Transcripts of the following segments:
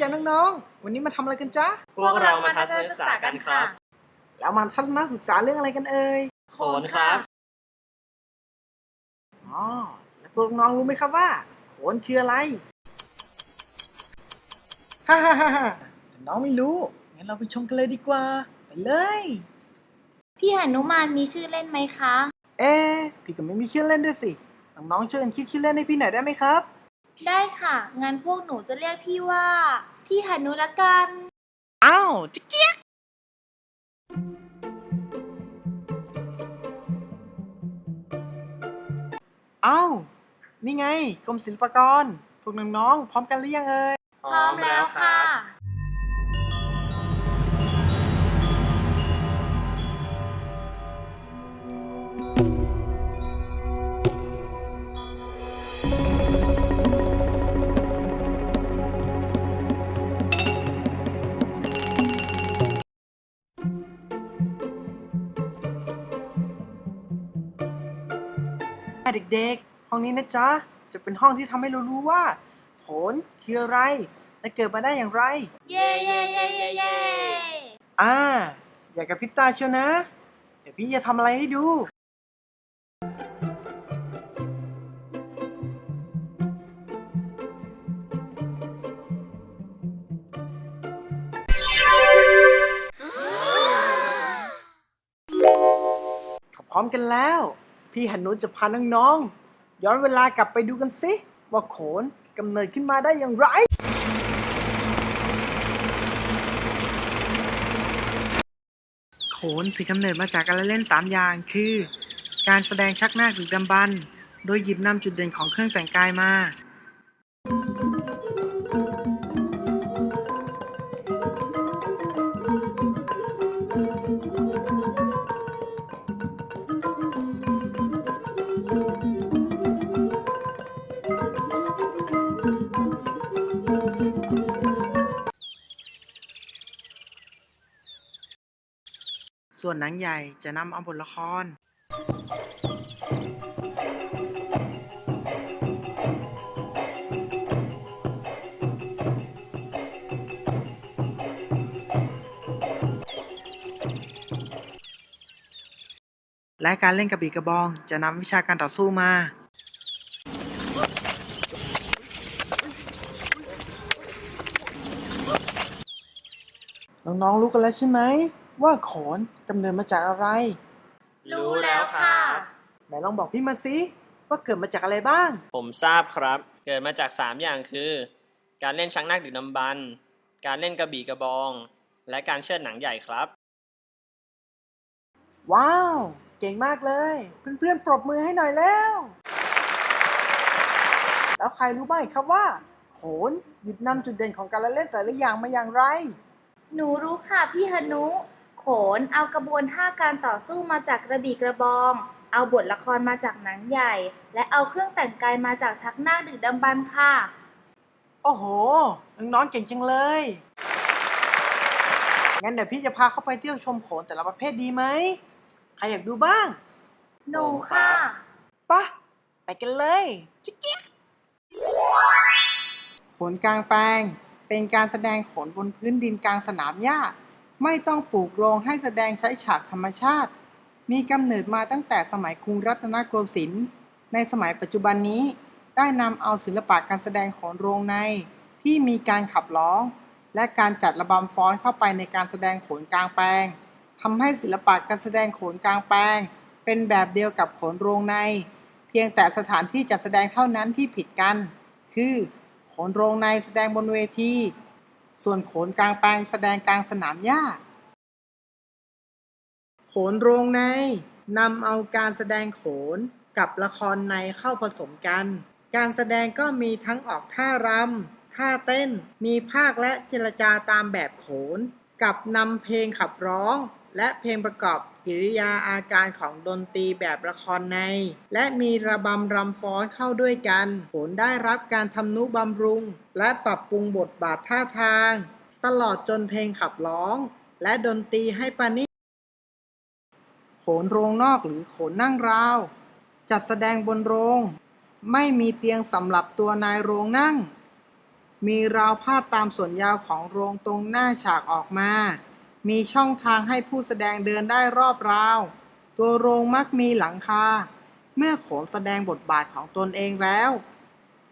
จ้าน้องๆ วันนี้มาทำอะไรกันจ๊ะ พวกเรามาทัศนศึกษากันครับ แล้วมาทัศนศึกษาเรื่องอะไรกันเอ่ยโขนครับ อ๋อ แล้วพวกน้องรู้ไหมครับว่าโขนคืออะไร ฮ่าฮ่าฮ่าฮ่าแต่น้องไม่รู้ งั้นเราไปชมกันเลยดีกว่า ไปเลย พี่หนุมานมีชื่อเล่นไหมคะ เอ๊ะพี่ก็ไม่มีชื่อเล่นด้วยสิ น้องๆช่วยกันคิดชื่อเล่นให้พี่หน่อยได้ไหมครับ ได้ค่ะ งั้นพวกหนูจะเรียกพี่ว่า พี่หนุละกัน อ้าวจิ๊กเจี๊ยกอ้าว นี่ไงกรมศิลปากรพวกน้องๆพร้อมกันหรือยังเอ่ย พร้อมแล้วค่ะ เด็กๆ ห้องนี้นะจ๊ะ จะเป็นห้องที่ทำให้เรารู้ว่าโขนคืออะไร และเกิดมาได้อย่างไร เย้เย้เย้เย้เย้อ่า อย่ากระพริบตาเชียวนะ เดี๋ยวพี่จะทำอะไรให้ดู พร้อมกันแล้ว พี่หันนุจะพาน้องๆย้อนเวลากลับไปดูกันสิว่าโขนกำเนิดขึ้นมาได้อย่างไร โขนถือกำเนิดมาจากการละเล่น 3 อย่าง คือ การแสดงชักหน้าคดึกดำบรรพ์โดยหยิบนำจุดเด่นของเครื่องแต่งกายมา หนังใหญ่จะนำเอาบทละครและการเล่นกระบี่กระบองจะนำวิชาการต่อสู้มา น้องๆรู้กันแล้วใช่ไหม ว่าโขนกำเนิดมาจากอะไร รู้แล้วค่ะ ไหนลองบอกพี่มาสิว่าเกิดมาจากอะไรบ้าง ผมทราบครับ เกิดมาจาก 3 อย่างคือ การเล่นช้างนาคดึกดำบรรพ์การเล่นกระบี่กระบอง และการเชิดหนังใหญ่ครับ ว้าว เก่งมากเลย เพื่อนๆปรบมือให้หน่อยแล้ว แล้วใครรู้บ้างครับว่า โขนหยิบนำจุดเด่นของการละเล่นแต่ละอย่างมาอย่างไร หนูรู้ค่ะพี่หนุ โขนเอากระบวนท่าการต่อสู้มาจากกระบี่กระบอง เอาบทละครมาจากหนังใหญ่ และเอาเครื่องแต่งกายมาจากชักหน้าคดึกดำบรรพ์ค่ะ โอ้โห น้องๆเก่งจังเลย งั้นเดี๋ยวพี่จะพาเข้าไปเที่ยวชมโขนแต่ละประเภทดีไหม ใครอยากดูบ้างหนูค่ะปะไปกันเลยจิ๊กจิ๊กโขนกลางแปลงเป็นการแสดงโขนบนพื้นดินกลางสนามหญ้า ไม่ต้องปลูกโรงให้แสดงใช้ฉากธรรมชาติ มีกำเนิดมาตั้งแต่สมัยกรุงรัตนโกสินทร์ในสมัยปัจจุบันนี้ได้นำเอาศิลปะการแสดงโขนโรงใน ที่มีการขับร้อง และการจัดระบำฟ้อนเข้าไปในการแสดงโขนกลางแปลงทำให้ศิลปะการแสดงโขนกลางแปลง เป็นแบบเดียวกับโขนโรงใน เพียงแต่สถานที่จัดแสดงเท่านั้นที่ผิดกัน คือโขนโรงในแสดงบนเวที ส่วนโขนกลางแปลงแสดงกลางสนามหญ้า โขนโรงในนำเอาการแสดงโขนกับละครในเข้าผสมกัน การแสดงก็มีทั้งออกท่ารำท่าเต้น มีภาคและเจรจาตามแบบโขน กับนำเพลงขับร้อง และเพลงประกอบกิริยาอาการของดนตรีแบบละครใน และมีระบำรำฟ้อนเข้าด้วยกันโขนได้รับการทำนุบำรุง และปรับปรุงบทบาทท่าทาง ตลอดจนเพลงขับร้อง และดนตรีให้ปานิโขนโรงนอกหรือโขนนั่งราว จัดแสดงบนโรง ไม่มีเตียงสำหรับตัวนายโรงนั่ง มีราวพาดตามส่วนยาวของโรงตรงหน้าฉากออกมา มีช่องทางให้ผู้แสดงเดินได้รอบราว ตัวโรงมักมีหลังคา เมื่อโขนแสดงบทบาทของตนเองแล้ว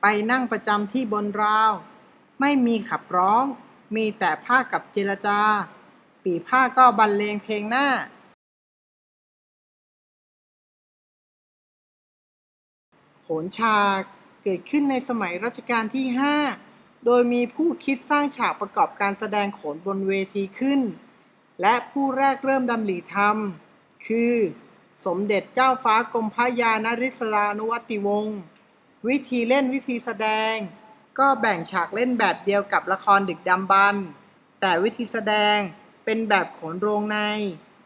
ไปนั่งประจำที่บนราว ไม่มีขับร้อง มีแต่ผ้ากับเจรจา ปีผ้าก็บรรเลงเพลงหน้าโขนฉากเกิดขึ้นในสมัยรัชกาลที่ 5 โดยมีผู้คิดสร้างฉากประกอบการแสดงโขนบนเวทีขึ้น และผู้แรกเริ่มดำริทำคือสมเด็จเจ้าฟ้ากรมพระยานริศรานุวัติวงศ์วิธีเล่นวิธีแสดง ก็แบ่งฉากเล่นแบบเดียวกับละครดึกดำบรรพ์แต่วิธีแสดงเป็นแบบขนโรงใน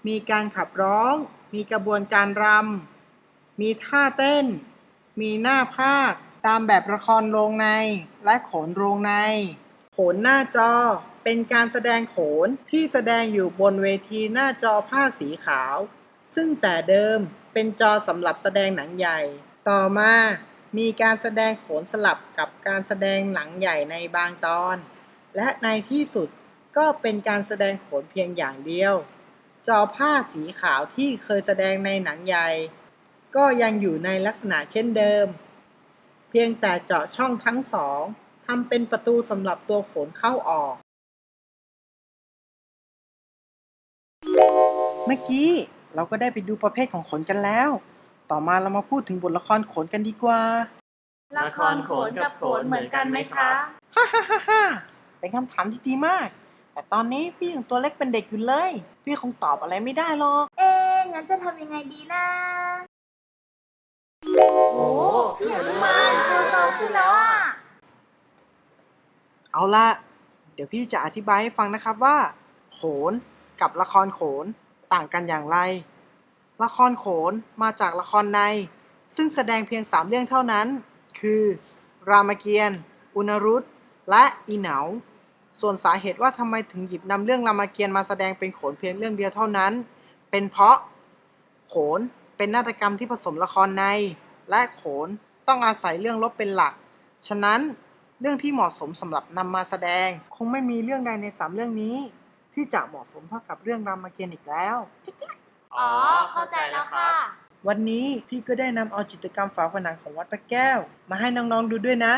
มีการขับร้อง มีกระบวนการรำ มีท่าเต้น มีหน้าภาค ตามแบบละครโรงในและขนโรงในโขนหน้าจอ เป็นการแสดงโขนที่แสดงอยู่บนเวทีหน้าจอผ้าสีขาว ซึ่งแต่เดิมเป็นจอสำหรับแสดงหนังใหญ่ ต่อมามีการแสดงโขนสลับกับการแสดงหนังใหญ่ในบางตอน และในที่สุดก็เป็นการแสดงโขนเพียงอย่างเดียว จอผ้าสีขาวที่เคยแสดงในหนังใหญ่ ก็ยังอยู่ในลักษณะเช่นเดิม เพียงแต่เจาะช่องทั้งสองทำเป็นประตูสำหรับตัวโขนเข้าออก เมื่อกี้เราก็ได้ไปดูประเภทของโขนกันแล้ว ต่อมาเรามาพูดถึงบทละครโขนกันดีกว่า ละครโขนกับโขนเหมือนกันไหมคะ ฮ่าฮ่าฮ่าฮ่าเป็นคำถามที่ดีมาก แต่ตอนนี้พี่ยังตัวเล็กเป็นเด็กอยู่เลย พี่คงตอบอะไรไม่ได้หรอก เอ๊ะงั้นจะทำยังไงดีนะโอ้พี่อนุมานตัวโตขึ้นแล้วอะ เอาละเดี๋ยวพี่จะอธิบายให้ฟังนะครับว่า โขน กับละครโขนต่างกันอย่างไร ละครโขนมาจากละครใน ซึ่งแสดงเพียงสามเรื่องเท่านั้น คือ รามเกียรติ์อุณรุตและอีเหนา ส่วนสาเหตุว่าทำไมถึงหยิบนำเรื่องรามเกียรติ์มาแสดงเป็นโขนเพียงเรื่องเดียวเท่านั้น เป็นเพราะโขนเป็นนาฏกรรมที่ผสมละครใน และโขนต้องอาศัยเรื่องลบเป็นหลัก ฉะนั้นเรื่องที่เหมาะสมสำหรับนำมาแสดง คงไม่มีเรื่องใดในสามเรื่องนี้ ที่จะเหมาะสมเท่ากับเรื่องรามเกียรติ์อีกแล้วจิ๊กจิ๊กอ๋อ เข้าใจแล้วค่ะ วันนี้พี่ก็ได้นำเอาจิตรกรรมฝาผนังของวัดพระแก้ว มาให้น้องๆดูด้วยนะ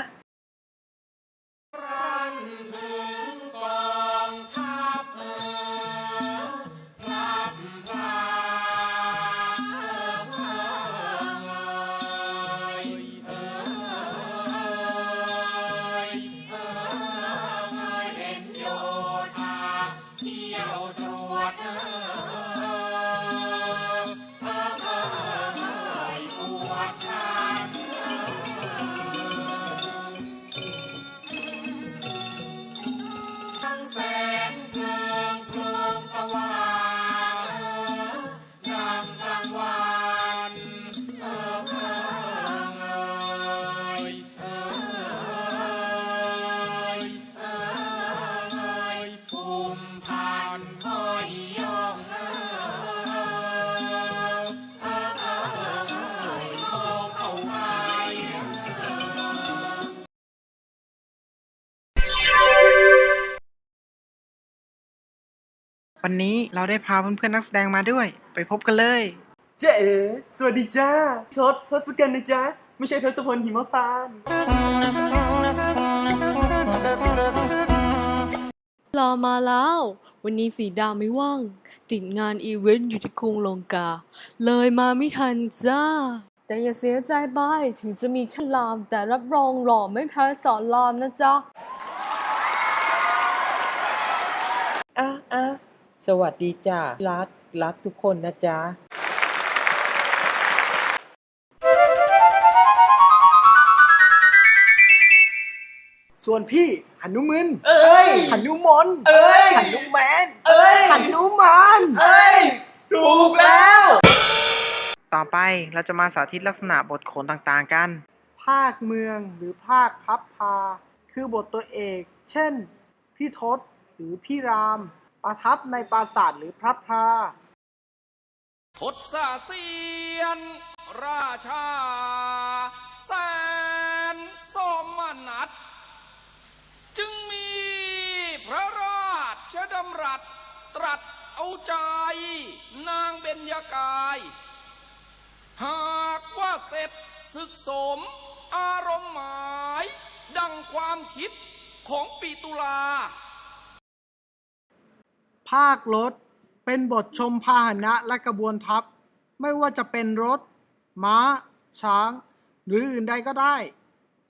วันนี้เราได้พาเพื่อนๆนักแสดงมาด้วย ไปพบกันเลย เจ๊เอ๋สวัสดีจ้าทศทศกัณฐ์นะจ๊ะ ไม่ใช่ทศพลหิมพานต์ลามาแล้ว วันนี้สีดาไม่ว่าง ติดงานอีเวนต์อยู่ที่กรุงลงกา เลยมาไม่ทันจ้า แต่อย่าเสียใจไปถึงจะมีแค่ลามแต่รับรองหล่อไม่แพ้สอนรามนะจ๊ะ อะอะ สวัสดีจ้ารัก รักทุกคนนะจ๊ะส่วนพี่หนุมึนเอ้ยหนุมนเอ้ยหนุแมนเอ้ยหนุมานเอ้ยกแล้ว ต่อไปเราจะมาสาธิตลักษณะบทโขนต่างๆกัน ภาคเมืองหรือภาคพับพา คือบทตัวเอก เช่น พี่ทศหรือพี่ราม ประทับในปราสาทหรือพระพราทศเสียน ราชา แสนสมนัตจึงมีพระราชดำรัสตรัสเอาใจ นางเบญยกาย หากว่าเสร็จศึกสม อารมณ์หมาย ดังความคิดของปีตุลาาครถ เป็นบทชมพาหนะและกระบวนทัพ ไม่ว่าจะเป็นรถ ม้า ช้าง หรืออื่นใดก็ได้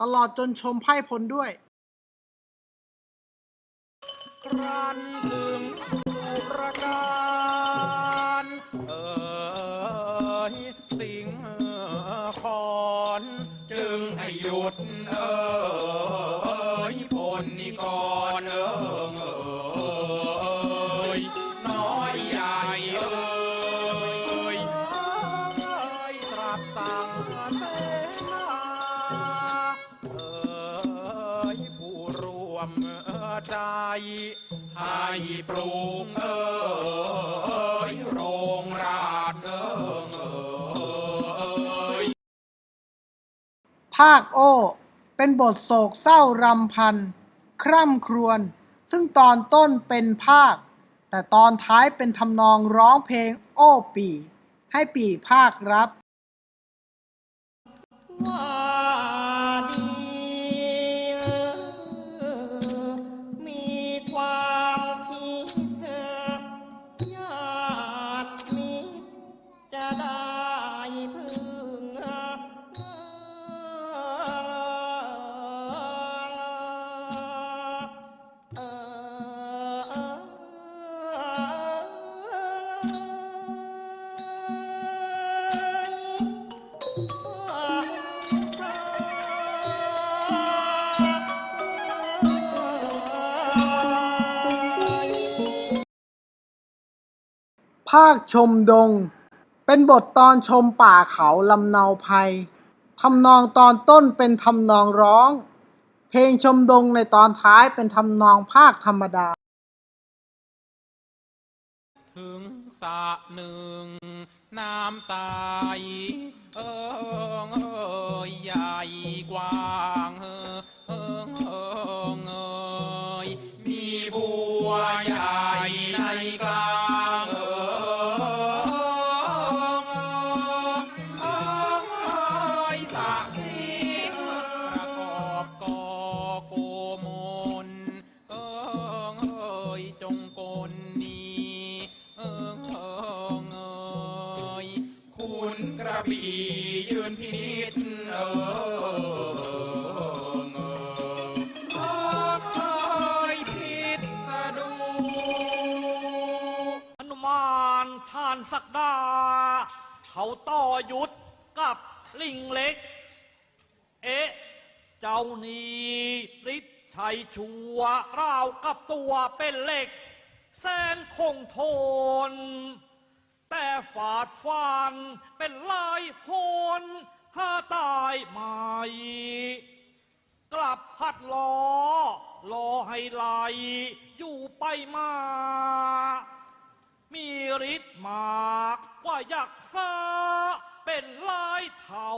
ตลอดจนชมไพ่พลด้วย ครันถึงบุรการ ใจให้ปรุงเอยโรงราชเอยภาคโอ เป็นบทโศกเศร้ารำพัน คร่ำครวญ ซึ่งตอนต้นเป็นภาค แต่ตอนท้ายเป็นทำนองร้องเพลงโอ้ปี ให้ปีภาครับว่าคชมดง เป็นบทตอนชมป่าเขาลำเนาภัยทำนองตอนต้นเป็นทำนองร้อง เพลงชมดงในตอนท้ายเป็นทำนองภาคธรรมดา ถึงสะหนึ่งน้ำใสเอิงเอยใหญ่กว้างเอิงเอิงเออยมีบัวใหญ่ในกลางเอิง ยุทธกับลิงเล็ก เอ๊ะ เจ้านีฤทธิ์ชัยชัวราวกับตัวเป็นเหล็ก แสนคงทน แต่ฝาดฟันเป็นลายโหนห้าตายใหม่กลับพัดล้อรอให้ไหลอยู่ไปมา มีฤทธิ์มากกว่ายักษ์ซาเป็นลายเทา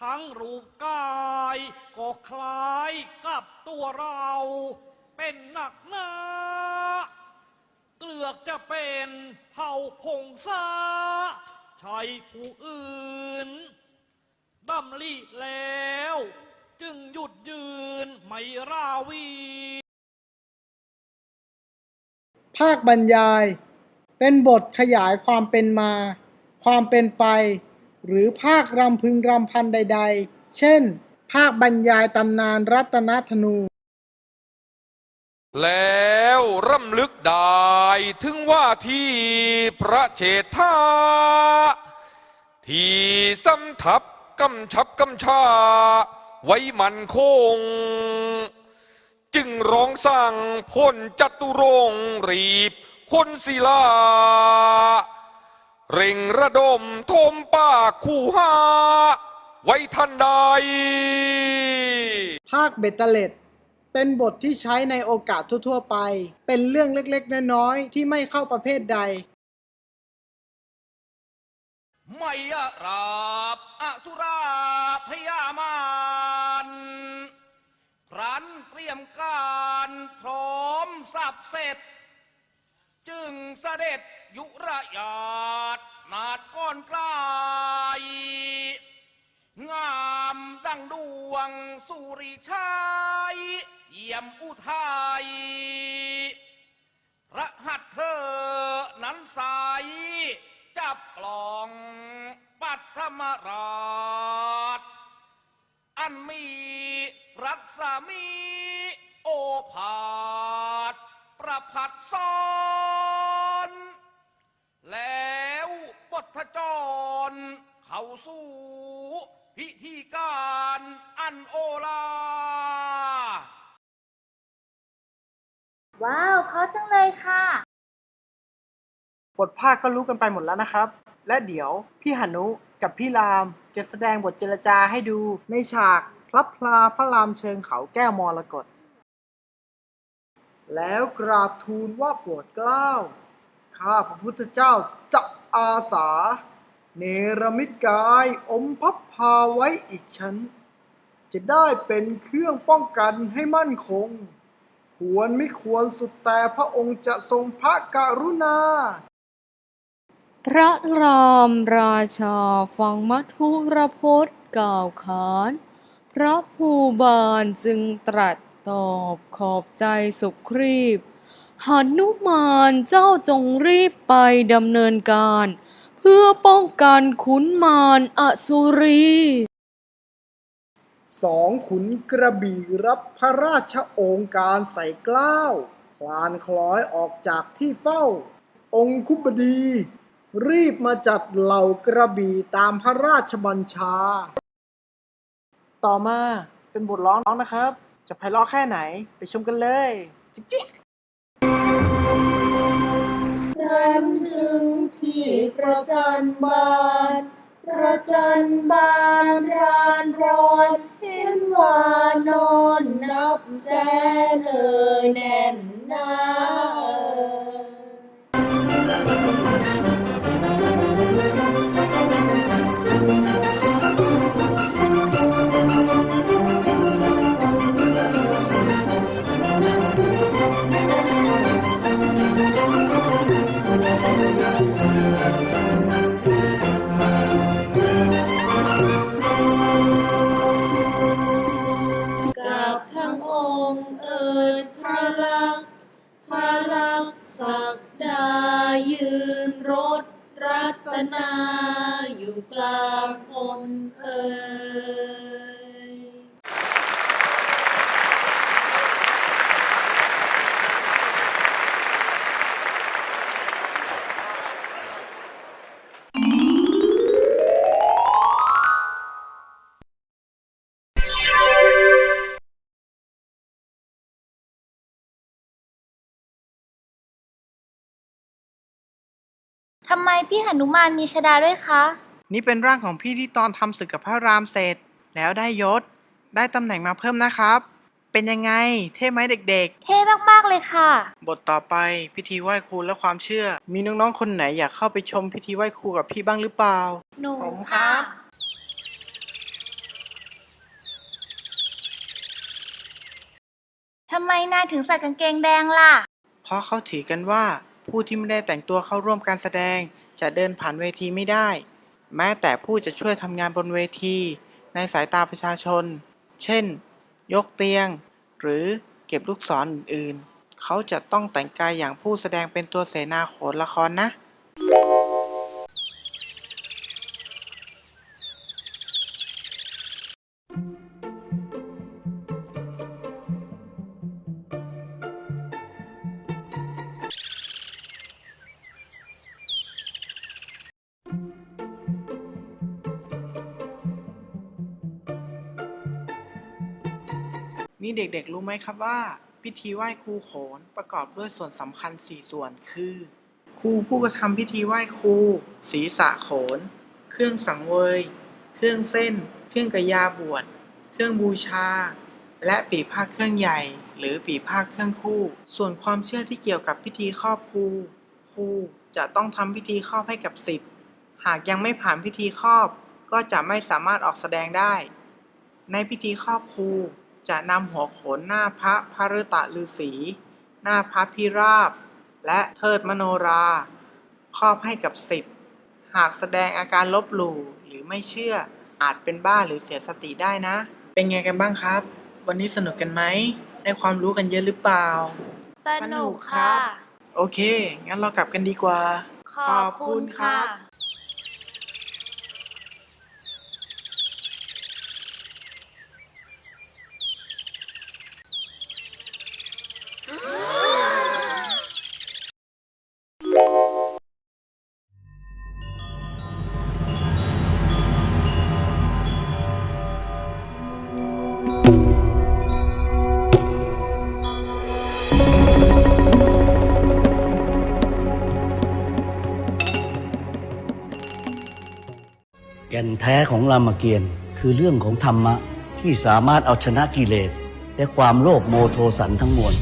ทั้งรูปกายก็คล้ายกับตัวเรา เป็นหนักหนาเกลือกจะเป็นเผ่าพงซาใช่ผู้อื่นดำลิแล้ว จึงหยุดยืนไม่ราวี ภาคบรรยาย เป็นบทขยายความเป็นมา ความเป็นไป หรือภาครำพึงรำพันใด ๆ เช่น ภาคบรรยายตำนานรัตนธนู แล้วร่ำลึกได้ถึงว่าที่พระเจษฐาที่สำทับกำชับกำชา ไว้มันคง จึงร้องสั่งพลจตุรงค์รีบ คนศิลา เร่งระดมทมป้าคู่หา ไว้ทันใด ภาคเบตเตเลตเป็นบทที่ใช้ในโอกาสทั่วๆไป เป็นเรื่องเล็กๆ น้อยๆ ที่ไม่เข้าประเภทใด ไม่อะราบอสุรา พร้อมสับเสร็จ จึงเสด็จยุระยาดนาดก้อนกลาย งามดังดวงสุริชัยเยี่ยมอุทัยพระหัตถ์เธอนั้นใสจับกล่องปัทมราช อันมีรัศมี โอภาสประพัดซ้อนแล้วบทจร เข้าสู่พิธีการอันโอลา ว้าวเพราะจังเลยค่ะ บทภาคก็รู้กันไปหมดแล้วนะครับ และเดี๋ยวพี่หนุกับพี่รามจะแสดงบทเจรจาให้ดูในฉากพลับพลาพระรามเชิงเขาแก้วมรกต แล้วกราบทูลว่าโปรดเกล้า ข้าพระพุทธเจ้าจะอาสา เนรมิตกายอมพับพาไว้อีกชั้น จะได้เป็นเครื่องป้องกันให้มั่นคง ควรไม่ควรสุดแต่พระองค์จะทรงพระกรุณาพระรามราชาฟังมัทุรพจน์กล่าวขานพระผู้บานจึงตรัส ตอบขอบใจสุครีพหนุมานเจ้าจงรีบไปดำเนินการ เพื่อป้องกันขุนมารอสุรีสองขุนกระบี่รับพระราชโองการใส่เกล้าวคลานคล้อยออกจากที่เฝ้า องคุบดี รีบมาจัดเหล่ากระบี่ตามพระราชบัญชา ต่อมาเป็นบทร้องนะครับ จะไพเราะแค่ไหนไปชมกันเลยจิ๊กจิ๊กครั้นถึงที่ประจันบานประจันบานรานร้อน เห็นว่านอนนับแสนเอ่ยแน่นหนา คนเอ่ยทำไมพี่หนุมานมีชดาด้วยคะ นี่เป็นร่างของพี่ที่ตอนทำศึกกับพระรามเสร็จ แล้วได้ยศ ได้ตำแหน่งมาเพิ่มนะครับ เป็นยังไง เท่ไหมเด็กเท่มาก ๆ เลยค่ะ ๆ บทต่อไปพิธีไหว้ครูและความเชื่อ มีน้องๆคนไหนอยากเข้าไปชมพิธีไหว้ครูกับพี่บ้างหรือเปล่า หนูผมครับ ทำไมนายถึงใส่กางเกงแดงล่ะ เพราะเขาถือกันว่า ผู้ที่ไม่ได้แต่งตัวเข้าร่วมการแสดง จะเดินผ่านเวทีไม่ได้ แม้แต่ผู้จะช่วยทำงานบนเวที ในสายตาประชาชน เช่น ยกเตียง หรือเก็บลูกศรออื่นๆ เขาจะต้องแต่งกายอย่างผู้แสดงเป็นตัวเสนาโขนละครนะ นี่เด็กๆ รู้ไหมครับว่า พิธีไหว้ครูโขนประกอบด้วยส่วนสำคัญ 4 ส่วนคือ ครูผู้กระทำพิธีไหว้ครูศีรษะโขน เครื่องสังเวย เครื่องเส้น เครื่องกระยาบวช เครื่องบูชา และปีพาดเครื่องใหญ่ หรือปีพาดเครื่องคู่ ส่วนความเชื่อที่เกี่ยวกับพิธีครอบครู ครูจะต้องทำพิธีครอบให้กับศิษย์หากยังไม่ผ่านพิธีครอบ ก็จะไม่สามารถออกแสดงได้ ในพิธีครอบครู จะนำหัวโขนหน้าพระพฤตะฤาษี หน้าพระพิราบ และเทิดมโนรา ครอบให้กับศิษย์หากแสดงอาการลบหลู่หรือไม่เชื่ออาจเป็นบ้าหรือเสียสติได้นะ เป็นไงกันบ้างครับ วันนี้สนุกกันไหมได้ความรู้กันเยอะหรือเปล่า สนุกค่ะ โอเค งั้นเรากลับกันดีกว่า ขอบคุณค่ะ ก่นแท้ของรามเกียรติ์คือเรื่องของธรรมะที่สามารถเอาชนะกิเลสและความโลภโมโทสันทั้งมวล